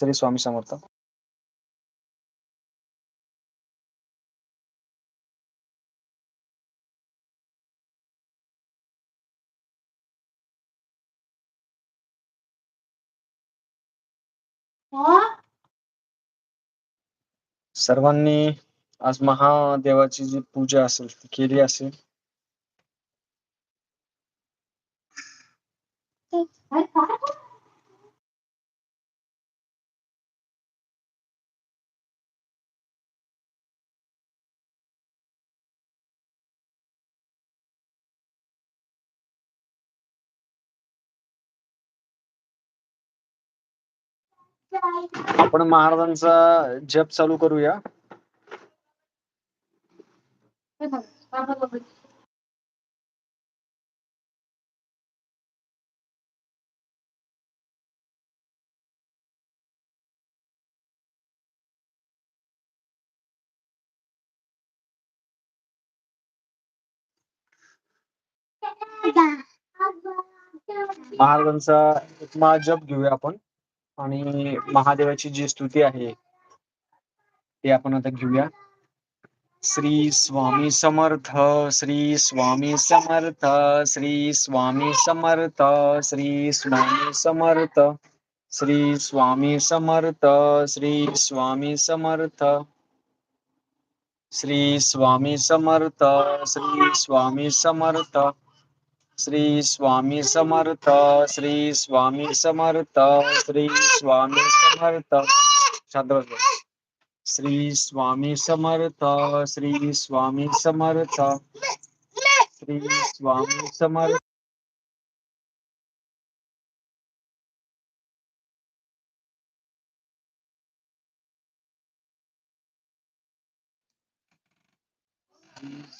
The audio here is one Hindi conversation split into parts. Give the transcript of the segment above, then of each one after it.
श्री स्वामी समर्थ. सर्वांनी आज महादेवाची जी पूजा असेल ती केली असेल. आपण महाराजांचा जप चालू करूया. महाराजांचा एक महाजप घेऊया आपण. आणि महादेवाची जी स्तुती आहे, ती आपण आता घेऊया. श्री स्वामी समर्थ, श्री स्वामी समर्थ, श्री स्वामी समर्थ, श्री स्वामी समर्थ, श्री स्वामी समर्थ, श्री स्वामी समर्थ, श्री स्वामी समर्थ, श्री स्वामी समर्थ श्री स्वामी समर्थ, श्री स्वामी समर्थ, श्री स्वामी समर्थ। बस. श्री स्वामी समर्थ, श्री स्वामी समर्थ। श्री स्वामी समर्थ।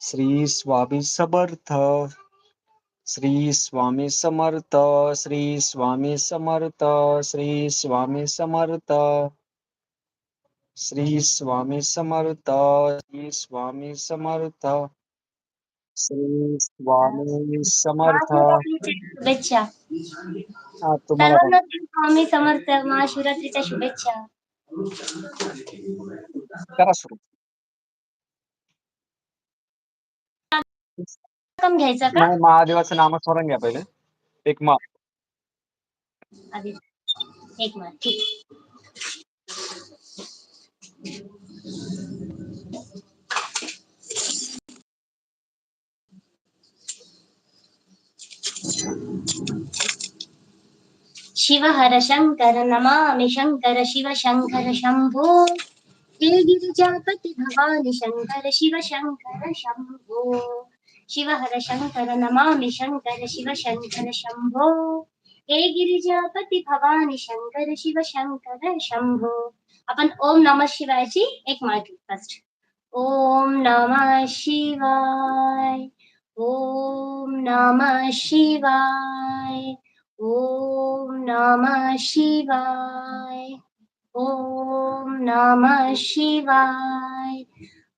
श्री स्वामी समर्थ। श्री स्वामी समर्थ श्री स्वामी समर्थ श्री स्वामी समर्थ। श्री स्वामी समर्थ श्री स्वामी समर्थ। श्री स्वामी समर्थ। शुभेच्छा। हा. स्वामी समर्थ महाशिवरात्रीच्या शुभेच्छा. करा सुरू. कम घ्यायचा का? नाही महादेवाचं नामस्मरण घ्या पहिले. एक मा आधी एक मिनिट ठीक. शिव हर शङ्कर नमामि शङ्कर शिव शङ्कर शम्भो। हे गिरिजापति भवानि शङ्कर शिव शङ्कर शम्भो। ಶಿವಹರ ಶಂಕರ ನಮಾಮಿ ಶಂಕರ ಶಿವಶಂಕರ ಶಂಭೋ ಹೇ ಗಿರಿಜಾಪತಿ ಭವಾನಿ ಶಂಕರ ಶಿವಶಂಕರ ಶಂಭೋ अपन ओम नमः शिवाय जी एक माइक फर्स्ट ओम नमः शिवाय ओम नमः शिवाय ओम नमः शिवाय ओम नमः शिवाय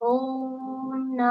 ओम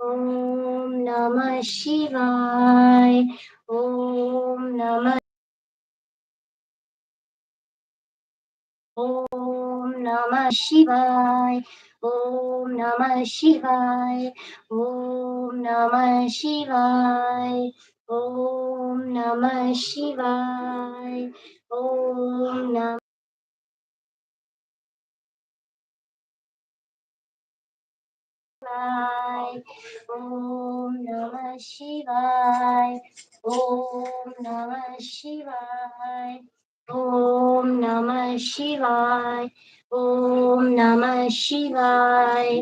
Om Namah Shivaya. Om Namah. Om Namah Shivaya. Om Namah Shivaya. Om Namah Shivaya. Om Namah Shivaya. Om Namah. शिवाय ओम नमः शिवाय ओम नमः शिवाय ओम नमः शिवाय ओम नमः शिवाय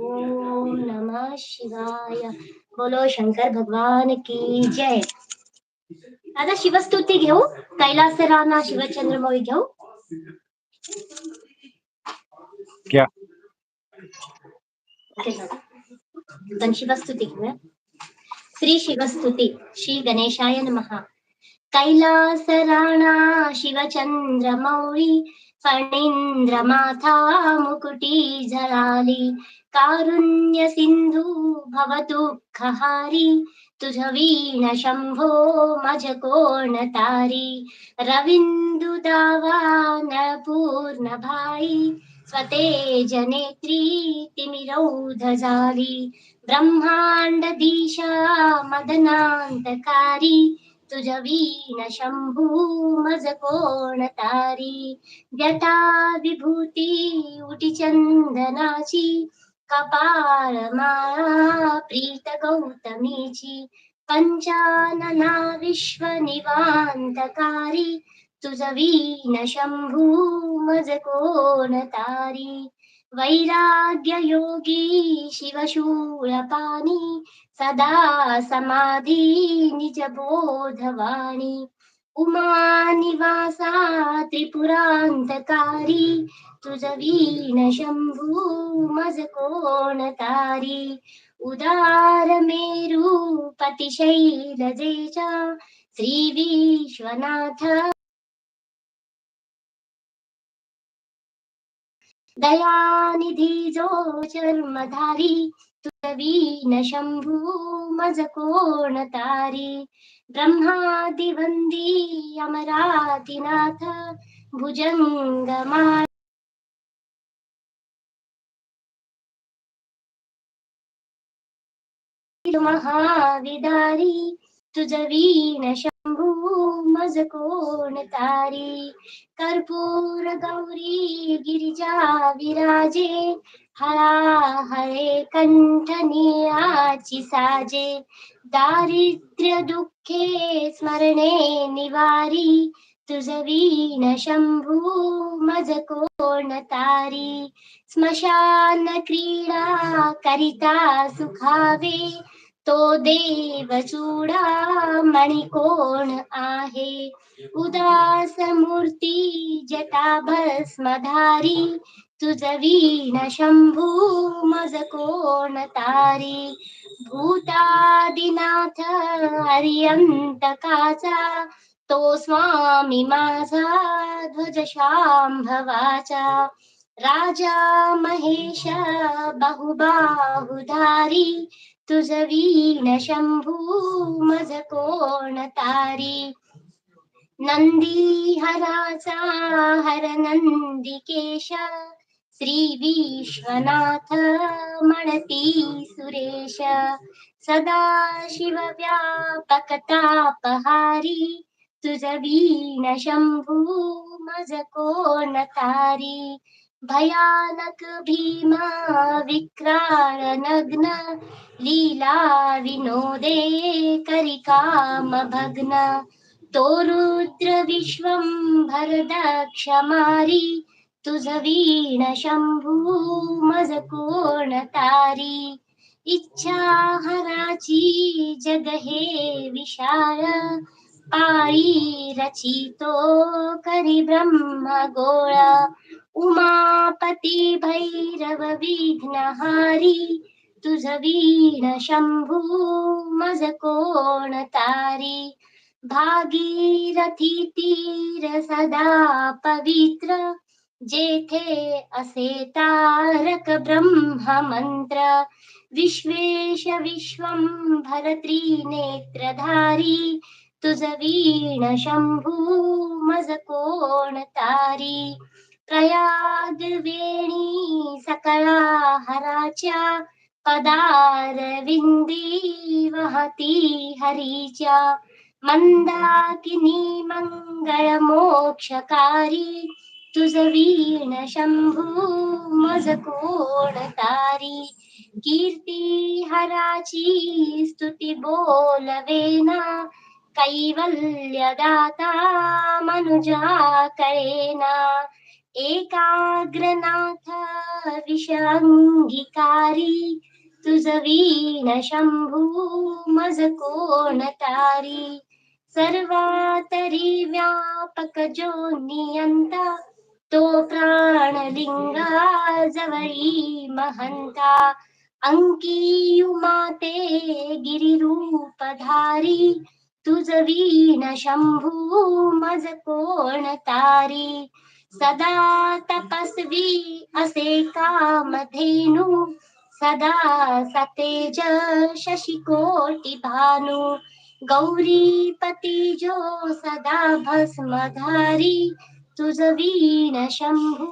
ओम नमः शिवाय। बोलो शंकर भगवान की जय। दादा शिवस्तुति घेऊ कैलासराना शिवचंद्रमौळी घेऊ। क्या? पण शिवस्तुती घेऊया। श्री शिवस्तुति श्री गणेशाय नमः। मौरी फणींद्र फणींद्रमाथा मुकुटी जलाली। कारुण्य भवतु भवदुःखहारी तुझवीण शम्भो मज कोण तारी रविन्दु दावान पूर्ण भाई स्वतेज नेत्री तिमिरौधजारी ब्रह्माण्ड दिशा मदनान्तकारी तुझवीण शम्भू मज कोण तारी व्यता विभूती उटिचन्दनाची कपाळ माळा प्रीत गौतमीची पंचानना विश्व निवांतकारी तुझवीन शंभू मज कोण तारी वैराग्य योगी शिवशूळपाणी सदा समाधी निज बोधवाणी उमा निवासा त्रिपुरांतकारी तुझ वीण शंभू मज कोण तारी? उदार मेरू पतिशैलजेचा श्री विश्वनाथ। दयानिधी जो चर्मधारी तुझवीन शंभू मज कोण तारी? ब्रह्मादिवंदी अमरातिनाथ भुजंगमा महाविदारी तुजवीन शम्भू मजकोणतारी कर्पूर गौरी, गिरिजा विराजे, हरा हरे कण्ठने आचि साजे, दारिद्र्य दुखे स्मरणे निवारी कोण तारी स्मश क्रीड़ा करिता सुखावे तो देव चूडा मणी कोण आहे? उदास मूर्ती जटा भस्मधारी तुझ वीण शंभू मज कोण तारी? भूतादिनाथ हरियंतकाचा तो स्वामी माझा ध्वज शांभवाचा. राजा महेश बहुबाहुधारी तुझ वीण शंभू मज कोण तारी? नंदी हराचा हर नंदिकेश श्री विश्वनाथ म्हणती सुरेश। सदा शिव व्यापक तापहारी तुझ वीण शंभू मज कोण तारी? भयानक भीमा विक्राळ नग्न लीला विनोदे करिकाम भग्न। तो रुद्र विश्वं भरदक्षमारी तुझ वीण शंभू मज कोण तारी। इच्छा हराची जग हे विशाळ पाळी रचितो करी ब्रह्म गोळा। उमापती भैरव विघ्नहारी तुझ वीण शंभू मज कोण तारी भागीरथी तीर सदा पवित्र जेथे असे तारक ब्रह्म मंत्र विश्वेश विश्वं भरत्रिनेत्रधारी तुझ वीण शंभू मज कोण तारी प्रयाग वेणी सकळा हराच्या पदार विंदी वहती हरीच्या मंदाकिनी मंगळ मोक्षकारी तुझ वीण शंभू मज कोण तारी कीर्ती हराची स्तुती बोलवेना कैवल्य दाता मनुजा करेना एकाग्रनाथ विषंगिकारी तुझ वीण शंभू मज कोण तारी सर्वातरी व्यापक जो नियंता तो प्राणलिंगा जवळी महंता अंकियु माते गिरिरूपधारी तुझ वीण शंभू मज कोण तारी सदा तपस्वी असे कामधेनु सदा सतेज शशिकोटि भानु गौरीपती जो सदा भस्मधारी तुझ वीण शंभू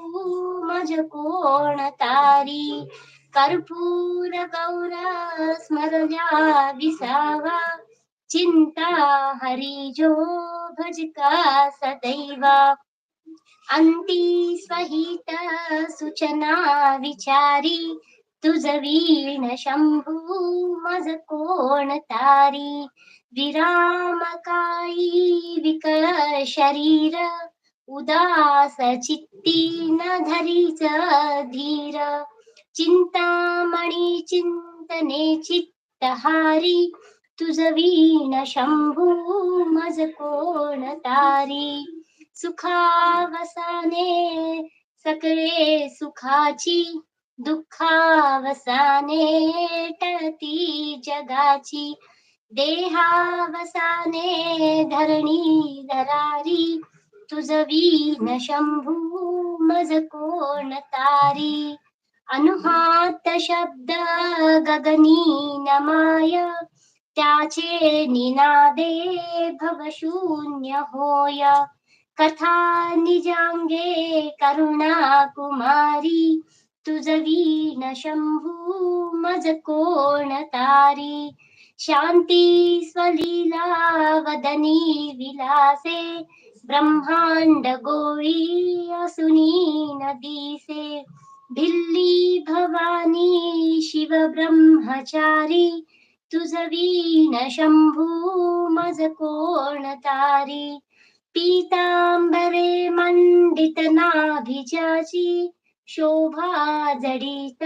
मज कोण तारी। कर्पूर गौर स्मरल्या विसावा, चिंता हरी जो भजका सदैवा। अंती स्वहित सूचना विचारी तुझ वीण शंभू मज कोण तारी? विरामकाई विकळ शरीर उदास चित्ती न धरीच धीर. चिंतामणी चिंतने चित्तहारी तुझ वीण शंभू मज कोण तारी? सुखावसाने सकळे सुखाची दुःखावसाने टळती जगाची देहावसाने धरणी धरारी तुझ वीण शंभू मज कोण तारी? अनुहात शब्द गगनी नमाय त्याचे निनादे भवशून्य होय. कथा निजांगे करुणा कुमारी तुझ वीण शंभू, मज कोण तारी? शांती स्वलीला, वदनी विलासे, ब्रह्मांड गोळी असुनी नदीसे। भिल्ली भवानी शिव ब्रह्मचारी तुझ वीण शंभू, मज कोण तारी? पीतांबरे मंडित नाभिजाची शोभा जडित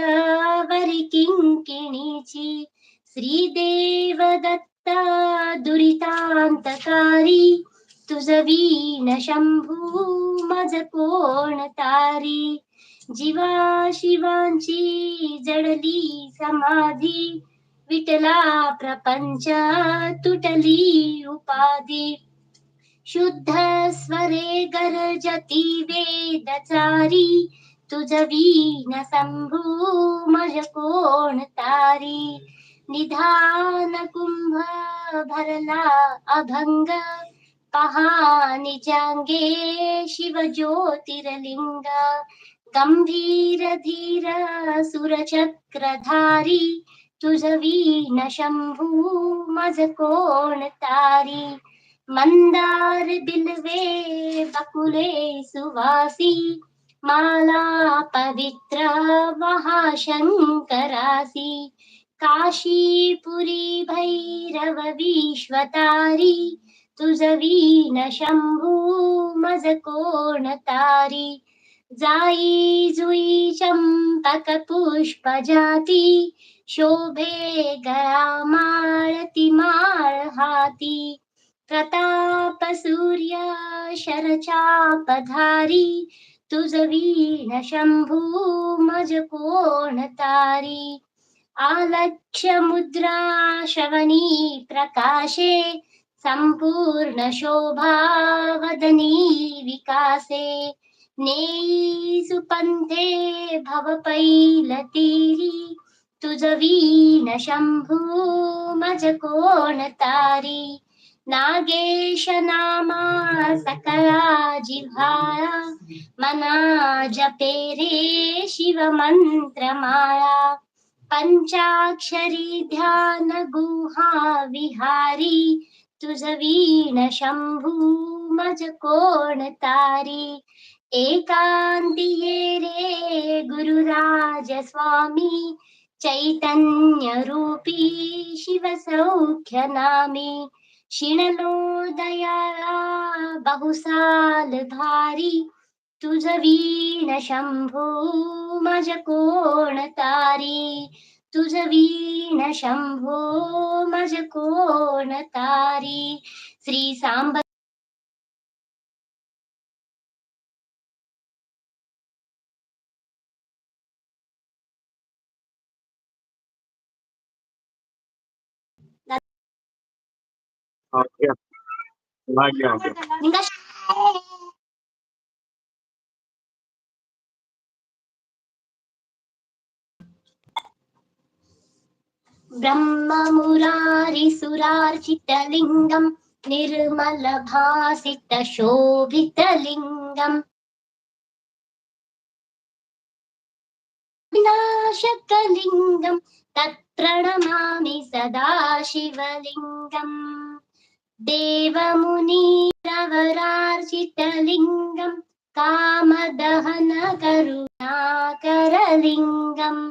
वरी किंकिणीची. श्रीदेव दत्ता दुरितांतकारी तुझ वीण शंभू मज कोण तारी. जीवा शिवांची जडली समाधी विटला प्रपंच तुटली उपाधी. शुद्ध स्वरे गरजती वेदचारी तुझ वीण शंभू मज कोण तारी। निधान कुंभ भरला अभंग पहा निजांगे शिव ज्योतिर्लिंग गंभीर धीर सुरचक्रधारी तुझ वीण शंभू मज कोण तारी। मंदार बिलवे बकुले सुवासी माला पवित्र महाशंकरासी काशीपुरी भैरव विश्वतारी तुझ न शंभू मज कोण तारी जाई जुई चंपक पुष्प जाती शोभे गळा माळती माळ हाती प्रतापसूर्य शरचापधारी तुझवीन शंभू मज कोण तारी? आलक्ष्य मुद्रा श्रवणी प्रकाशे संपूर्ण शोभा वदनी विकासे। नेयी सुपन्थे भवपैलतीरी तुझवीन शंभू मज कोण तारी? नागेश नामा सकला जिव्हाळा मना जपे रे शिव मंत्रमाळा पंचाक्षरी ध्यान गुहा विहारी, तुझ वीण शंभू मज कोण तारी। एकांती ये रे गुरुराज स्वामी, चैतन्य रूपी शिव सौख्य बहुसाल तुझ वीण शंभू मज कोण तारी तुझ वीण शंभो मज कोण तारी Shri Samba okay okay okay ब्रह्ममुरारिसुरार्चितलिङ्गम् निर्मलभासितशोभितलिङ्गम् विनाशकलिङ्गम् तत्प्रणमामि सदा शिवलिङ्गम् देवमुनीरवरार्चितलिङ्गं कामदहनकरुणाकरलिङ्गम्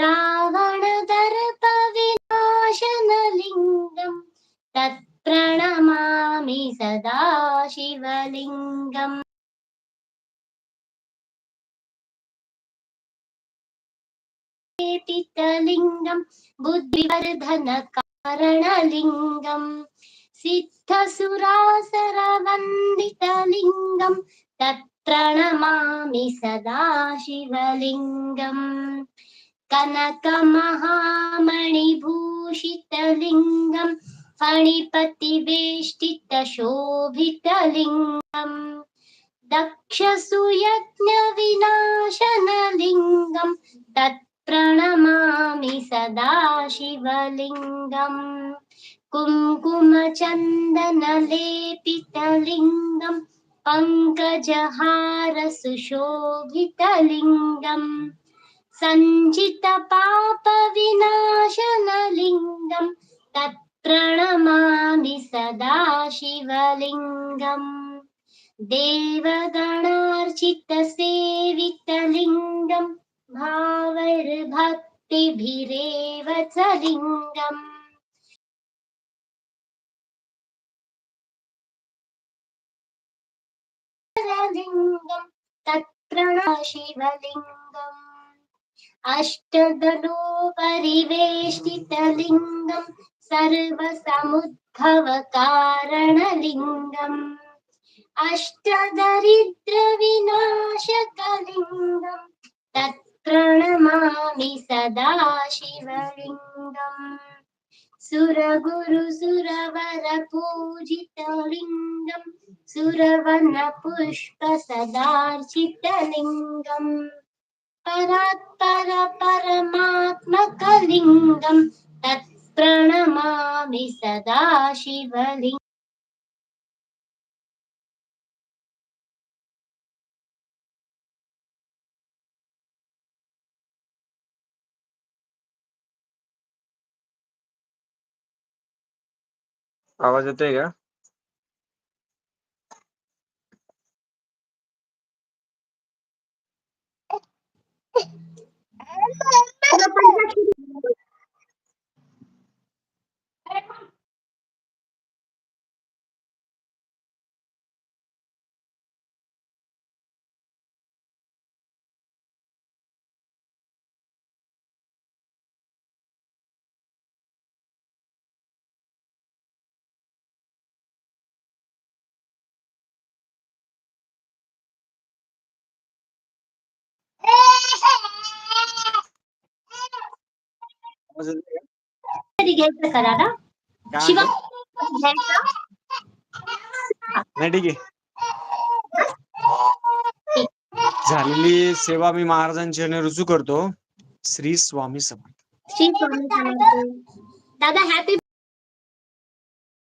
रावणदर्पविनाशनलिङ्गं तत्प्रणमामि सदा शिवलिङ्गम् पितलिङ्गं बुद्धिवर्धनकारणलिङ्गम् सिद्धसुरासरवन्दितलिङ्गं तत्प्रणमामि सदा शिवलिङ्गम् कनकमहामणिभूषितलिङ्गं फणिपतिवेष्टितशोभितलिङ्गम् दक्षसुयज्ञविनाशनलिङ्गं तत्प्रणमामि सदा शिवलिङ्गम् कुङ्कुमचन्दनलेपितलिङ्गं पङ्कजहारसुशोभितलिङ्गम् सञ्चितपापविनाशनलिङ्गं तत्प्रणमामि सदा शिवलिङ्गम् देवगणार्चितसेवितलिङ्गं भावैर्भक्तिभिरेव च लिङ्गम् ലിംഗം തത്ര ശിവലിംഗം. അഷ്ടദലോപരിവേഷ്ടിതലിംഗം സർവസമുദ്ഭവകാരണലിംഗം. അഷ്ടദരിദ്രവിനാശകലിംഗം തത്പ്രണമാമി സദാശിവലിംഗം. तत्प्रणमामि सदा शिवलिङ्गम् सुरगुरुसुरवरपूजितलिङ्गं सुरवनपुष्पसदार्चितलिङ्गम् परात्पर परमात्मकलिङ्गं तत्प्रणमामि सदा शिवलिङ्गम् आवाज येतोय का घ्यायचं करा ना शिवा नाही ठीक आहे झालेली सेवा मी रुजू करतो श्री स्वामी समर्थ. श्री स्वामी समर्थ. दादा हॅपी